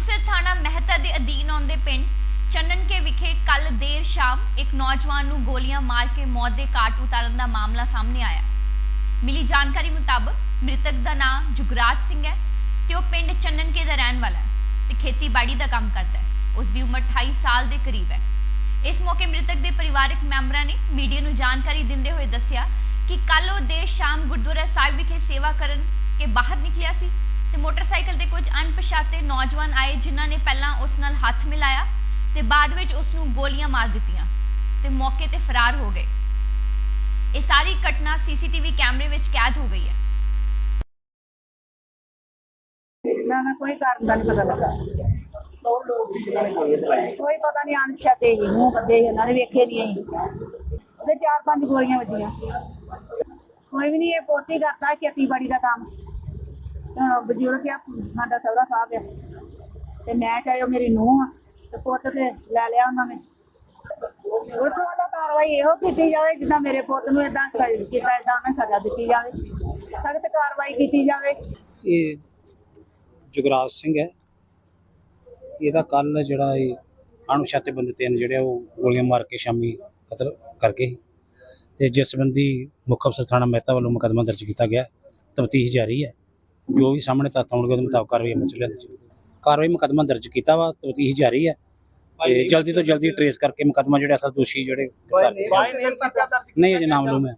ਅੰਮ੍ਰਿਤਸਰ ਥਾਣਾ ਮਹਿਤਾ ਦੇ ਅਧੀਨ ਆਉਂਦੇ ਪਿੰਡ ਚੰਨਨਕੇ ਵਿਖੇ ਕੱਲ ਦੇਰ ਸ਼ਾਮ ਇੱਕ ਨੌਜਵਾਨ ਨੂੰ ਗੋਲੀਆਂ ਮਾਰ ਕੇ ਮੌਤ ਦੇ ਘਾਟ ਉਤਾਰਨ ਦਾ ਮਾਮਲਾ ਸਾਹਮਣੇ ਆਇਆ। ਮਿਲੀ ਜਾਣਕਾਰੀ ਮੁਤਾਬਕ ਮ੍ਰਿਤਕ ਦਾ ਨਾਮ ਜੁਗਰਾਜ ਸਿੰਘ ਹੈ ਤੇ ਉਹ ਪਿੰਡ ਚੰਨਨਕੇ ਦਾ ਰਹਿਣ ਵਾਲਾ ਹੈ ਤੇ ਖੇਤੀਬਾੜੀ ਦਾ ਕੰਮ ਕਰਦਾ ਹੈ। ਉਸ ਦੀ ਉਮਰ 28 ਸਾਲ ਦੇ ਕਰੀਬ ਹੈ। ਇਸ ਮੌਕੇ ਮ੍ਰਿਤਕ ਦੇ ਪਰਿਵਾਰਕ ਮੈਂਬਰਾਂ ਨੇ ਮੀਡੀਆ ਨੂੰ ਜਾਣਕਾਰੀ ਦਿੰਦੇ ਹੋਏ ਦੱਸਿਆ ਕਿ ਕੱਲ ਉਹ ਦੇਰ ਸ਼ਾਮ ਗੁਰਦੁਆਰਾ ਸਾਹਿਬ ਵਿਖੇ ਸੇਵਾ ਕਰਨ ਕੇ ਬਾਹਰ ਨਿਕਲਿਆ ਸੀ। ਤੇ ਮੋਟਰਸਾਈਕਲ ਤੇ ਕੁਝ ਅਣਪਛਾਤੇ ਨੌਜਵਾਨ ਆਏ ਜਿਨ੍ਹਾਂ ਨੇ ਪਹਿਲਾਂ ਉਸ ਨਾਲ ਹੱਥ ਮਿਲਾਇਆ ਤੇ ਬਾਅਦ ਵਿੱਚ ਉਸ ਨੂੰ ਗੋਲੀਆਂ ਮਾਰ ਦਿੱਤੀਆਂ ਤੇ ਮੌਕੇ ਤੇ ਫਰਾਰ ਹੋ ਗਏ। ਇਹ ਸਾਰੀ ਘਟਨਾ ਸੀਸੀਟੀਵੀ ਕੈਮਰੇ ਵਿੱਚ ਕੈਦ ਹੋ ਗਈ ਹੈ। ਨਾ ਨਾ ਕੋਈ ਕਾਰਨ ਦਾ ਨਹੀਂ ਪਤਾ ਲੱਗਾ। ਕੌਣ ਲੋਕ ਸੀ ਜਿਨ੍ਹਾਂ ਨੇ ਗੋਲੀਆਂ ਚਲਾਈਆਂ ਕੋਈ ਪਤਾ ਨਹੀਂ ਅਣਛਾਤੇ ਹੀ ਮੂੰਹ ਕੱਦੇ ਇਹਨਾਂ ਨੇ ਵੇਖੇ ਨਹੀਂ ਅਸੀਂ। ਉਹਦੇ ਚਾਰ ਪੰਜ ਗੋਲੀਆਂ ਵੱਜੀਆਂ। ਕੋਈ ਵੀ ਨਹੀਂ ਇਹ ਪੋਤੀ ਕਰਦਾ ਖੇਤੀਬਾੜੀ ਦਾ ਕੰਮ। ਬਜ਼ੁਰਗ ਆ, ਸਾਡਾ ਸਹੁਰਾ ਸਾਹਿਬ ਆ। ਤੇ ਮੈਂ ਚਾਹੇ ਉਹ ਮੇਰੀ ਨੂੰਹ ਆ, ਤੇ ਪੁੱਤ ਤੇ ਲੈ ਲਿਆ ਉਹਨਾਂ ਨੇ। ਉਸ ਵਾਲਾ ਕਾਰਵਾਈ ਇਹੋ ਕੀਤੀ ਜਾਵੇ, ਜਿੱਦਾਂ ਮੇਰੇ ਪੁੱਤ ਨੂੰ ਇਦਾਂ ਕੀਤਾ ਇਦਾਂ ਉਹਨੇ ਸਜ਼ਾ ਦਿੱਤੀ ਜਾਵੇ। ਸਖਤ ਕਾਰਵਾਈ ਕੀਤੀ ਜਾਵੇ। ਇਹ ਜੁਗਰਾਜ ਸਿੰਘ ਹੈ। ਇਹਦਾ ਕੱਲ ਜਿਹੜਾ ਇਹ ਅਣਪਛਾਤੇ ਬੰਦੇ ਤਿੰਨ ਜਿਹੜੇ ਆ, ਉਹ ਗੋਲੀਆਂ ਮਾਰ ਕੇ ਸ਼ਾਮੀ ਕਤਲ ਕਰ ਗਏ ਤੇ ਜਿਸ ਸੰਬੰਧੀ ਮੁੱਖ ਅਫਸਰ ਥਾਣਾ ਮਹਿਤਾ ਵੱਲੋਂ ਮੁਕੱਦਮਾ ਦਰਜ ਕੀਤਾ ਗਿਆ। ਤਫਤੀਸ਼ ਜਾਰੀ ਹੈ। ਜੋ ਵੀ ਸਾਹਮਣੇ ਤੱਥ ਆਉਣਗੇ ਉਹਦੇ ਮੁਤਾਬਕ ਕਾਰਵਾਈ ਅਮਲ ਚ ਲਿਆਂਦੀ ਜਾਵੇਗੀ ਕਾਰਵਾਈ ਮੁਕੱਦਮਾ ਦਰਜ ਕੀਤਾ ਵਾ ਤਫਤੀਸ਼ ਜਾਰੀ ਹੈ ਤੇ ਜਲਦੀ ਤੋਂ ਜਲਦੀ ਟਰੇਸ ਕਰਕੇ ਮੁਕੱਦਮਾ ਜਿਹੜੇ ਅਸਲ ਦੋਸ਼ੀ ਜਿਹੜੇ ਗ੍ਰਿਫਤਾਰ ਕੀਤੇ ਜਾਣ। ਨਹੀਂ ਅਜੇ ਨਾਮ ਲੂ ਮੈਂ